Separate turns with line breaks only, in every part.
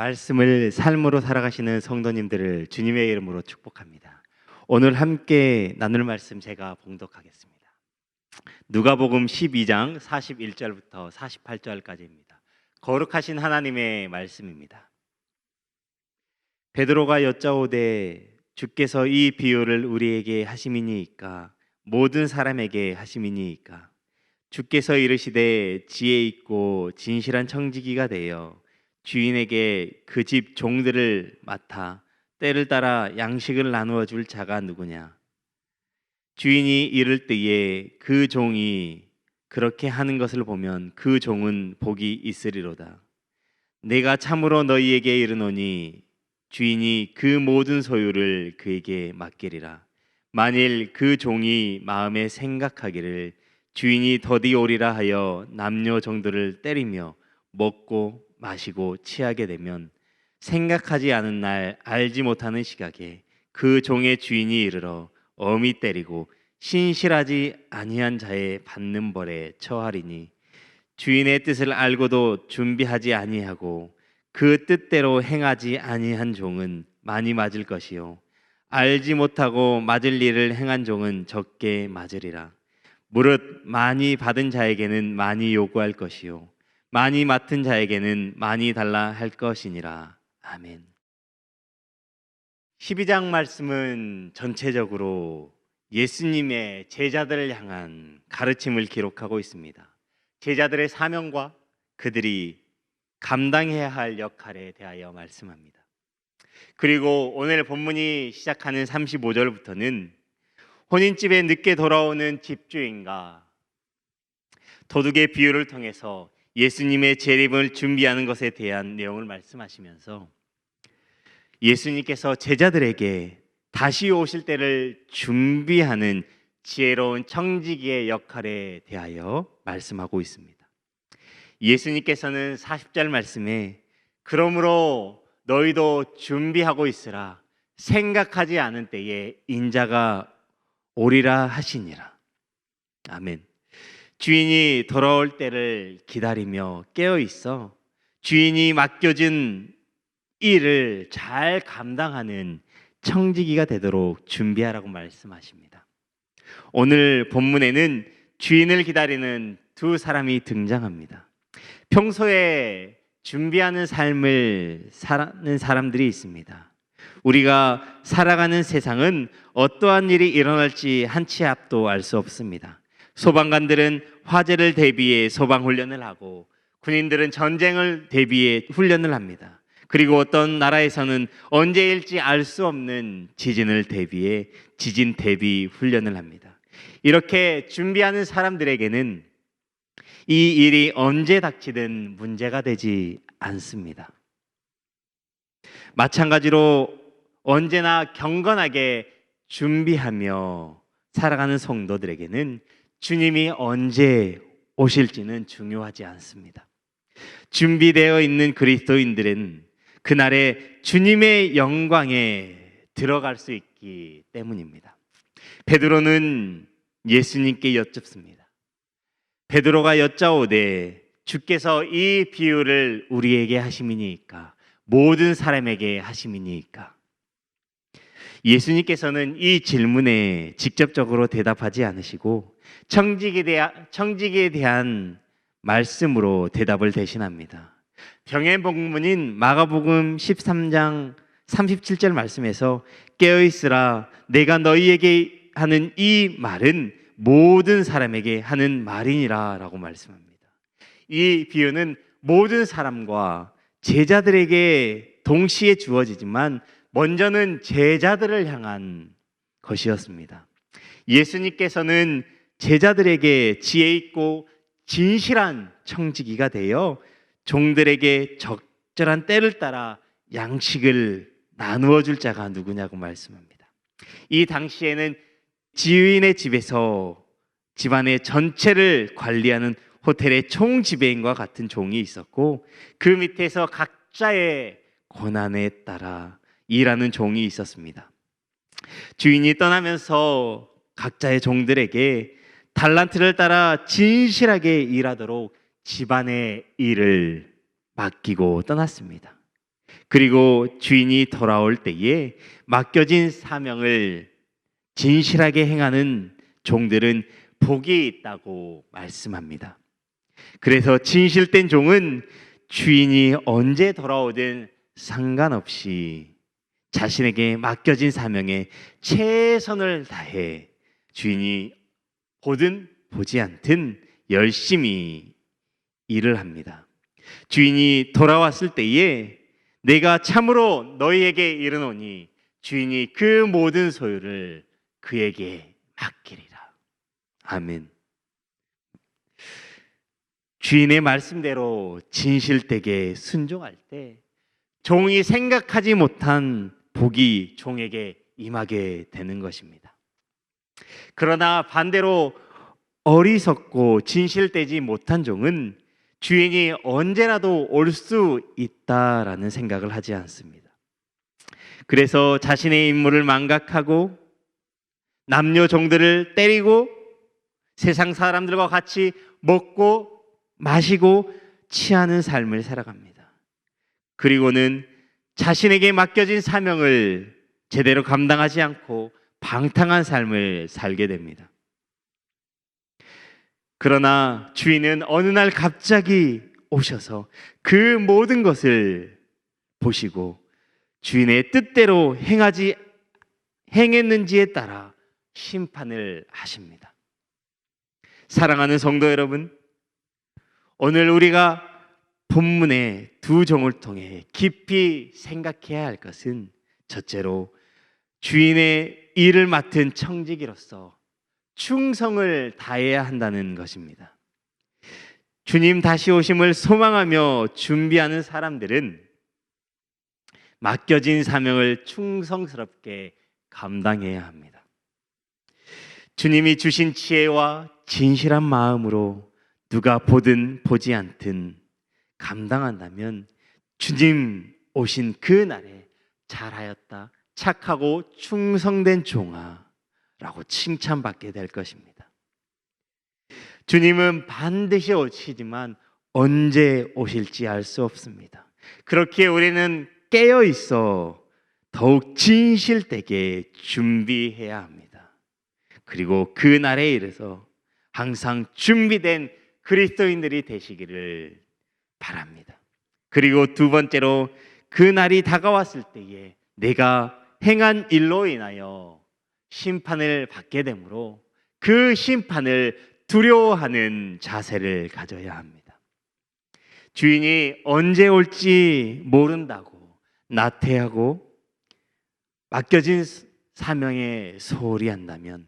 말씀을 삶으로 살아가시는 성도님들을 주님의 이름으로 축복합니다. 오늘 함께 나눌 말씀 제가 봉독하겠습니다. 누가복음 12장 41절부터 48절까지입니다. 거룩하신 하나님의 말씀입니다. 베드로가 여짜오되 주께서 이 비유를 우리에게 하심이니이까 모든 사람에게 하심이니이까 주께서 이르시되 지혜 있고 진실한 청지기가 되어 주인에게 그 집 종들을 맡아 때를 따라 양식을 나누어 줄 자가 누구냐? 주인이 이를 때에 그 종이 그렇게 하는 것을 보면 그 종은 복이 있으리로다. 내가 참으로 너희에게 이르노니 주인이 그 모든 소유를 그에게 맡기리라. 만일 그 종이 마음에 생각하기를 주인이 더디 오리라 하여 남녀 정도를 때리며 먹고 마시고 취하게 되면 생각하지 않은 날 알지 못하는 시각에 그 종의 주인이 이르러 엄히 때리고 신실하지 아니한 자의 받는 벌에 처하리니 주인의 뜻을 알고도 준비하지 아니하고 그 뜻대로 행하지 아니한 종은 많이 맞을 것이요. 알지 못하고 맞을 일을 행한 종은 적게 맞으리라. 무릇 많이 받은 자에게는 많이 요구할 것이요 많이 맡은 자에게는 많이 달라 할 것이니라. 아멘. 12장 말씀은 전체적으로 예수님의 제자들을 향한 가르침을 기록하고 있습니다. 제자들의 사명과 그들이 감당해야 할 역할에 대하여 말씀합니다. 그리고 오늘 본문이 시작하는 35절부터는 혼인집에 늦게 돌아오는 집주인과 도둑의 비유를 통해서 예수님의 재림을 준비하는 것에 대한 내용을 말씀하시면서 예수님께서 제자들에게 다시 오실 때를 준비하는 지혜로운 청지기의 역할에 대하여 말씀하고 있습니다. 예수님께서는 40절 말씀에 그러므로 너희도 준비하고 있으라 생각하지 않은 때에 인자가 오리라 하시니라. 아멘. 주인이 돌아올 때를 기다리며 깨어 있어 주인이 맡겨진 일을 잘 감당하는 청지기가 되도록 준비하라고 말씀하십니다. 오늘 본문에는 주인을 기다리는 두 사람이 등장합니다. 평소에 준비하는 삶을 사는 사람들이 있습니다. 우리가 살아가는 세상은 어떠한 일이 일어날지 한치 앞도 알 수 없습니다. 소방관들은 화재를 대비해 소방 훈련을 하고 군인들은 전쟁을 대비해 훈련을 합니다. 그리고 어떤 나라에서는 언제일지 알 수 없는 지진을 대비해 지진 대비 훈련을 합니다. 이렇게 준비하는 사람들에게는 이 일이 언제 닥치든 문제가 되지 않습니다. 마찬가지로 언제나 경건하게 준비하며 살아가는 성도들에게는 주님이 언제 오실지는 중요하지 않습니다. 준비되어 있는 그리스도인들은 그날에 주님의 영광에 들어갈 수 있기 때문입니다. 베드로는 예수님께 여쭙습니다. 베드로가 여짜오되 주께서 이 비유를 우리에게 하심이니까 모든 사람에게 하심이니까 예수님께서는 이 질문에 직접적으로 대답하지 않으시고 청지기에 대한, 청지기에 대한 말씀으로 대답을 대신합니다. 병의 복문인 마가복음 13장 37절 말씀에서 깨어 있으라 내가 너희에게 하는 이 말은 모든 사람에게 하는 말이니라라고 말씀합니다. 이 비유는 모든 사람과 제자들에게 동시에 주어지지만 먼저는 제자들을 향한 것이었습니다. 예수님께서는 제자들에게 지혜 있고 진실한 청지기가 되어 종들에게 적절한 때를 따라 양식을 나누어 줄 자가 누구냐고 말씀합니다. 이 당시에는 지휘인의 집에서 집안의 전체를 관리하는 호텔의 총지배인과 같은 종이 있었고 그 밑에서 각자의 권한에 따라 일하는 종이 있었습니다. 주인이 떠나면서 각자의 종들에게 달란트를 따라 진실하게 일하도록 집안의 일을 맡기고 떠났습니다. 그리고 주인이 돌아올 때에 맡겨진 사명을 진실하게 행하는 종들은 복이 있다고 말씀합니다. 그래서 진실된 종은 주인이 언제 돌아오든 상관없이 자신에게 맡겨진 사명에 최선을 다해 주인이 보든 보지 않든 열심히 일을 합니다. 주인이 돌아왔을 때에 내가 참으로 너희에게 이르노니 주인이 그 모든 소유를 그에게 맡기리라. 아멘. 주인의 말씀대로 진실되게 순종할 때 종이 생각하지 못한 복이 종에게 임하게 되는 것입니다. 그러나 반대로 어리석고 진실되지 못한 종은 주인이 언제라도 올 수 있다라는 생각을 하지 않습니다. 그래서 자신의 임무를 망각하고 남녀 종들을 때리고 세상 사람들과 같이 먹고 마시고 취하는 삶을 살아갑니다. 그리고는 자신에게 맡겨진 사명을 제대로 감당하지 않고 방탕한 삶을 살게 됩니다. 그러나 주인은 어느 날 갑자기 오셔서 그 모든 것을 보시고 주인의 뜻대로 행하지 행했는지에 따라 심판을 하십니다. 사랑하는 성도 여러분, 오늘 우리가 본문의 두 종을 통해 깊이 생각해야 할 것은 첫째로 주인의 일을 맡은 청지기로서 충성을 다해야 한다는 것입니다. 주님 다시 오심을 소망하며 준비하는 사람들은 맡겨진 사명을 충성스럽게 감당해야 합니다. 주님이 주신 지혜와 진실한 마음으로 누가 보든 보지 않든 감당한다면 주님 오신 그 날에 잘하였다. 착하고 충성된 종아 라고 칭찬받게 될 것입니다. 주님은 반드시 오시지만 언제 오실지 알 수 없습니다. 그렇게 우리는 깨어 있어 더욱 진실되게 준비해야 합니다. 그리고 그 날에 이르서 항상 준비된 그리스도인들이 되시기를 바랍니다. 그리고 두 번째로 그 날이 다가왔을 때에 내가 행한 일로 인하여 심판을 받게 되므로 그 심판을 두려워하는 자세를 가져야 합니다. 주인이 언제 올지 모른다고 나태하고 맡겨진 사명에 소홀히 한다면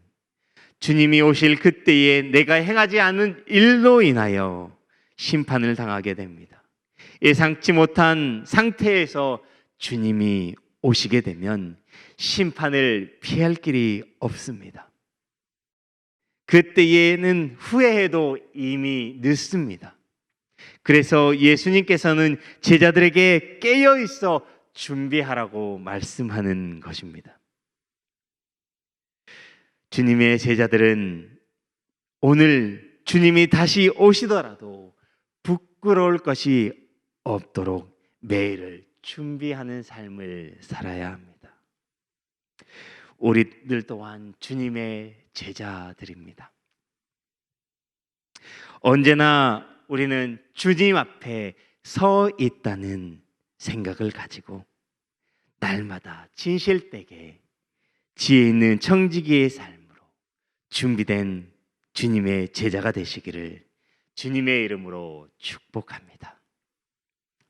주님이 오실 그때에 내가 행하지 않은 일로 인하여 심판을 당하게 됩니다. 예상치 못한 상태에서 주님이 오시게 되면 심판을 피할 길이 없습니다. 그때에는 후회해도 이미 늦습니다. 그래서 예수님께서는 제자들에게 깨어 있어 준비하라고 말씀하는 것입니다. 주님의 제자들은 오늘 주님이 다시 오시더라도 부끄러울 것이 없도록 매일을 준비하는 삶을 살아야 합니다. 우리들 또한 주님의 제자들입니다. 언제나 우리는 주님 앞에 서 있다는 생각을 가지고 날마다 진실되게 지혜 있는 청지기의 삶으로 준비된 주님의 제자가 되시기를 주님의 이름으로 축복합니다.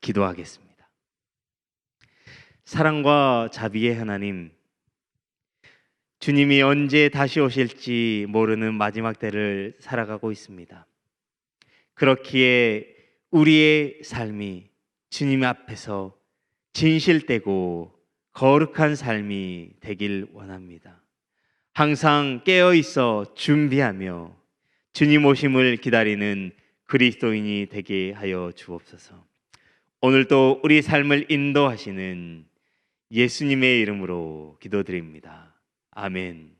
기도하겠습니다. 사랑과 자비의 하나님, 주님이 언제 다시 오실지 모르는 마지막 때를 살아가고 있습니다. 그렇기에 우리의 삶이 주님 앞에서 진실되고 거룩한 삶이 되길 원합니다. 항상 깨어 있어 준비하며 주님 오심을 기다리는 그리스도인이 되게 하여 주옵소서. 오늘도 우리 삶을 인도하시는 예수님의 이름으로 기도드립니다. 아멘.